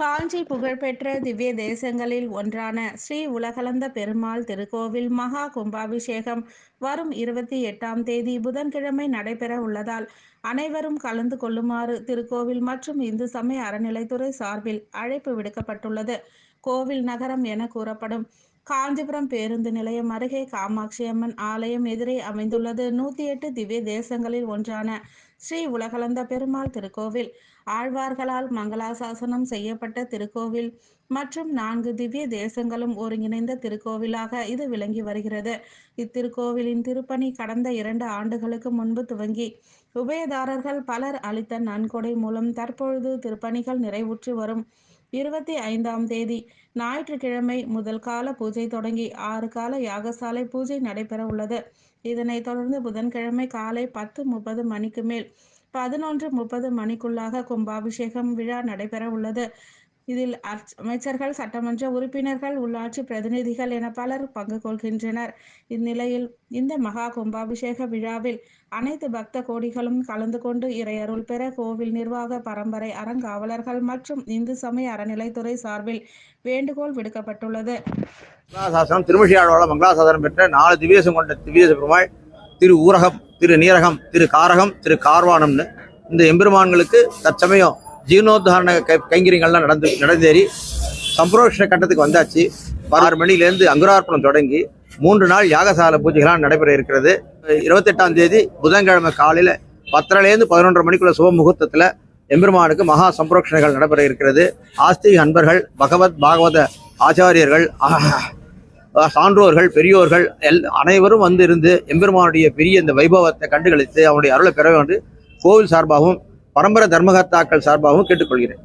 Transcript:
காஞ்சி புகழ்பெற்ற திவ்ய தேசங்களில் ஒன்றான ஸ்ரீ உலகளந்த பெருமாள் திருக்கோவில் மகா கும்பாபிஷேகம் வரும் இருபத்தி எட்டாம் தேதி புதன்கிழமை நடைபெற உள்ளதால் அனைவரும் கலந்து கொள்ளுமாறு திருக்கோவில் மற்றும் இந்து சமய அறநிலைத்துறை சார்பில் அழைப்பு விடுக்கப்பட்டுள்ளது. கோவில் நகரம் என கூறப்படும் காஞ்சிபுரம் பேருந்து நிலையம் அருகே காமாட்சி அம்மன் ஆலயம் எதிரே அமைந்துள்ளது. நூத்தி எட்டு திவ்ய தேசங்களில் ஒன்றான ஸ்ரீ உலகளந்த பெருமாள் திருக்கோவில். ஆழ்வார்களால் மங்களாசாசனம் செய்யப்பட்ட திருக்கோவில். மற்றும் நான்கு திவ்ய தேசங்களும் ஒருங்கிணைந்த திருக்கோவிலாக இது விளங்கி வருகிறது. இத்திருக்கோவிலின் திருப்பணி கடந்த இரண்டு ஆண்டுகளுக்கு முன்பு துவங்கி உபயதாரர்கள் பலர் அளித்த நன்கொடை மூலம் தற்பொழுது திருப்பணிகள் நிறைவுற்று வரும். இருபத்தி ஐந்தாம் தேதி ஞாயிற்றுக்கிழமை முதல் கால பூஜை தொடங்கி ஆறு கால யாகசாலை பூஜை நடைபெற உள்ளது. இதனைத் தொடர்ந்து புதன்கிழமை காலை பத்து முப்பது மணிக்கு மேல் பதினொன்று முப்பது மணிக்குள்ளாக கும்பாபிஷேகம் விழா நடைபெற உள்ளது. இதில் அர்ச்- அமைச்சர்கள் சட்டமன்ற உறுப்பினர்கள் உள்ளாட்சி பிரதிநிதிகள் என பலர் பங்கு கொள்கின்றனர். இந்நிலையில் இந்த மகா கும்பாபிஷேக விழாவில் அனைத்து பக்த கோடிகளும் கலந்து கொண்டு இறையருள் பெற கோவில் நிர்வாக பரம்பரை அறங்காவலர்கள் மற்றும் இந்து சமய அறநிலைத்துறை சார்பில் வேண்டுகோள் விடுக்கப்பட்டுள்ளது. மங்களாசாசனம் திருமிழியாழ்வாள மங்களாசாசனம் பெற்ற நாலு திவ்யசம் கொண்ட திவ்யச பெருமாள் திரு ஊரகம் திரு நீரகம் திரு காரகம் திரு கார்வானம்னு இந்த எம்பெருமான்களுக்கு தற்சமயம் ஜீர்ணோத்தாரண கை கைங்கரியங்கள்லாம் நடந்து நடந்தேறி சம்பரோஷ கட்டத்துக்கு வந்தாச்சு. ஆறு மணிலேருந்து அங்குரார்ப்பணம் தொடங்கி மூன்று நாள் யாகசால பூஜைகளாக நடைபெற இருக்கிறது. இருபத்தெட்டாம் தேதி புதன்கிழமை காலையில் பத்தரைலேருந்து பதினொன்றரை மணிக்குள்ள சுப முகூர்த்தத்தில் எம்பெருமானுக்கு மகா சம்பரோஷணைகள் நடைபெற இருக்கிறது. ஆஸ்திக அன்பர்கள் பகவத் பாகவத ஆச்சாரியர்கள் சான்றோர்கள் பெரியோர்கள் எல் அனைவரும் வந்து இருந்து எம்பெருமானுடைய பெரிய இந்த வைபவத்தை கண்டுகளித்து அவனுடைய அருளை பெற வேண்டும் கோவில் சார்பாகவும் பரம்பரை தர்மகர்த்தாக்கள் சார்பாகவும் கேட்டுக்கொள்கிறேன்.